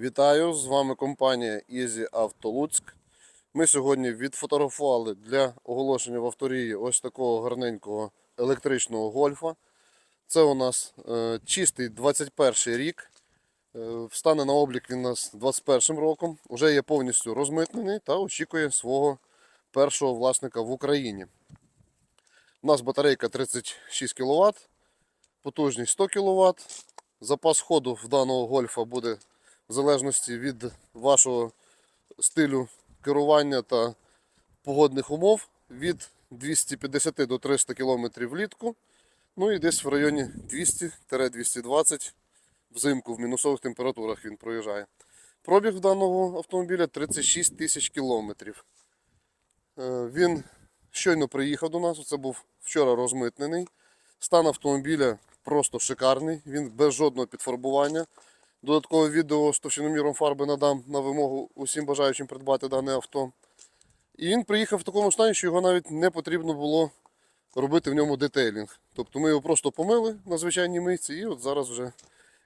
Вітаю! З вами компанія Easy Auto Луцьк. Ми сьогодні відфотографували для оголошення в авторії ось такого гарненького електричного гольфа. Це у нас е, чистий 21 рік. Е, встане на облік він у нас 21 роком. Уже є повністю розмитнений та очікує свого першого власника в Україні. У нас батарейка 36 кВт, потужність 100 кВт. Запас ходу в даного гольфа буде в залежності від вашого стилю керування та погодних умов від 250 до 300 км влітку. Ну і десь в районі 200-220 взимку в мінусових температурах він проїжджає. Пробіг даного автомобіля 36 тисяч кілометрів. Е, Він щойно приїхав до нас, це був вчора розмитнений. Стан автомобіля просто шикарний, він без жодного підфарбування. Додаткове відео з товщиноміром фарби надам на вимогу усім бажаючим придбати дане авто. І він приїхав в такому стані, що його навіть не потрібно було робити в ньому детейлінг. Тобто ми його просто помили на звичайній мийці і от зараз вже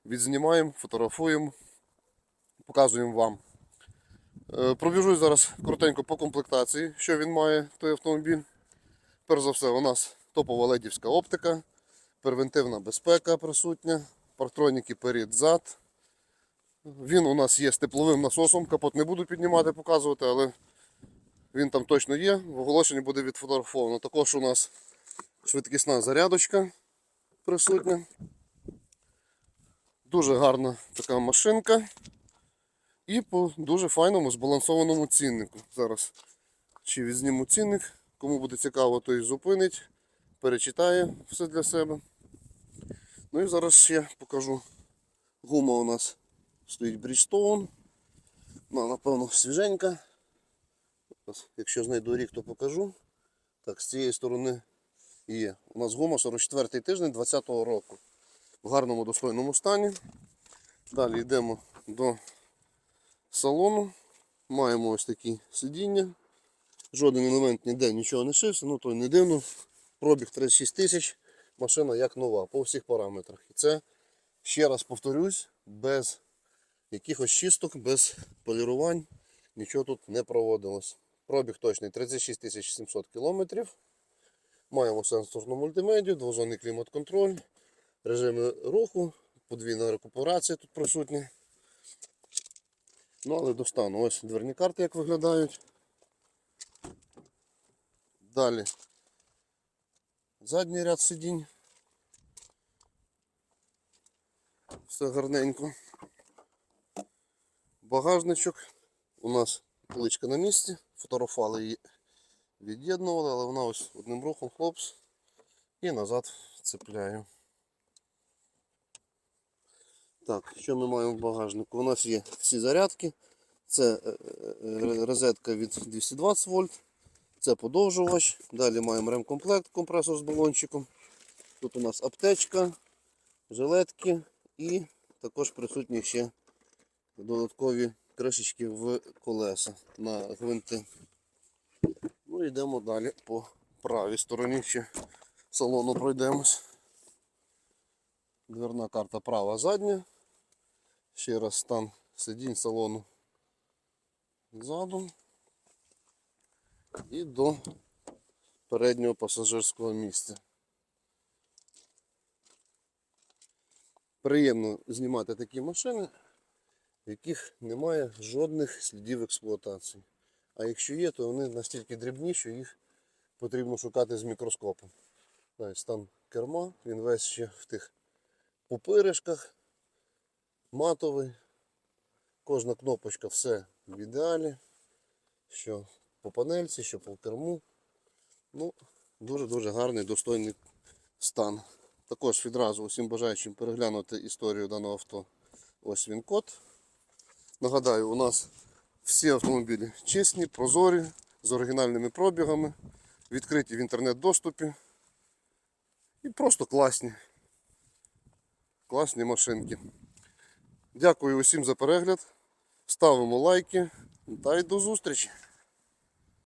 відзнімаємо, фотографуємо, показуємо вам. Е, Пробіжусь зараз коротенько по комплектації, що він має, той автомобіль. Перш за все, у нас топова ледівська оптика, превентивна безпека присутня, партроніки перед-зад. Він у нас є з тепловим насосом, капот не буду піднімати, показувати, але він там точно є. В оголошенні буде відфотографовано. Також у нас швидкісна зарядочка присутня. Дуже гарна така машинка. І по дуже файному збалансованому ціннику. Зараз чи відзніму цінник. Кому буде цікаво, той зупинить, перечитає все для себе. Ну і зараз ще покажу. Гума у нас стоїть Bridgestone. Вона, напевно, свіженька. Якщо знайду рік, то покажу. Так, з цієї сторони є. У нас гума 44 тиждень 2020 року. В гарному достойному стані. Далі йдемо до салону. Маємо ось такі сидіння. Жоден елемент ніде нічого не шився, ну то й не дивно. Пробіг 36 тисяч, машина як нова по всіх параметрах. І це, ще раз повторюсь, без якихось чисток, без полірувань, нічого тут не проводилось. Пробіг точний 36 700 кілометрів. Маємо сенсорну мультимедію, двозонний клімат-контроль, режими руху, подвійна рекуперація тут присутня. Ну, але достану. Ось дверні карти, як виглядають. Далі задній ряд сидінь. Все гарненько. Багажничок. У нас поличка на місці. Фотографували її, від'єднували, але вона ось одним рухом хлопс і назад цепляю. Так, що ми маємо в багажнику? У нас є всі зарядки. Це е, е, розетка від 220 вольт. Це подовжувач. Далі маємо ремкомплект, компресор з балончиком. Тут у нас аптечка, жилетки і також присутні ще додаткові кришечки в колеса на гвинти. Ну йдемо далі по правій стороні ще салону пройдемось. Дверна карта права задня. Ще раз стан сидінь салону ззаду і до переднього пасажирського місця. Приємно знімати такі машини, в яких немає жодних слідів експлуатації. А якщо є, то вони настільки дрібні, що їх потрібно шукати з мікроскопом. Ось Стан керма, він весь ще в тих пупиришках, матовий. Кожна кнопочка все в ідеалі. Що по панельці, що по керму. Ну, дуже-дуже гарний, достойний стан. Також відразу усім бажаючим переглянути історію даного авто. Ось він код. Нагадаю, у нас всі автомобілі чесні, прозорі, з оригінальними пробігами, відкриті в інтернет-доступі. І просто класні. Класні машинки. Дякую усім за перегляд. Ставимо лайки та й до зустрічі!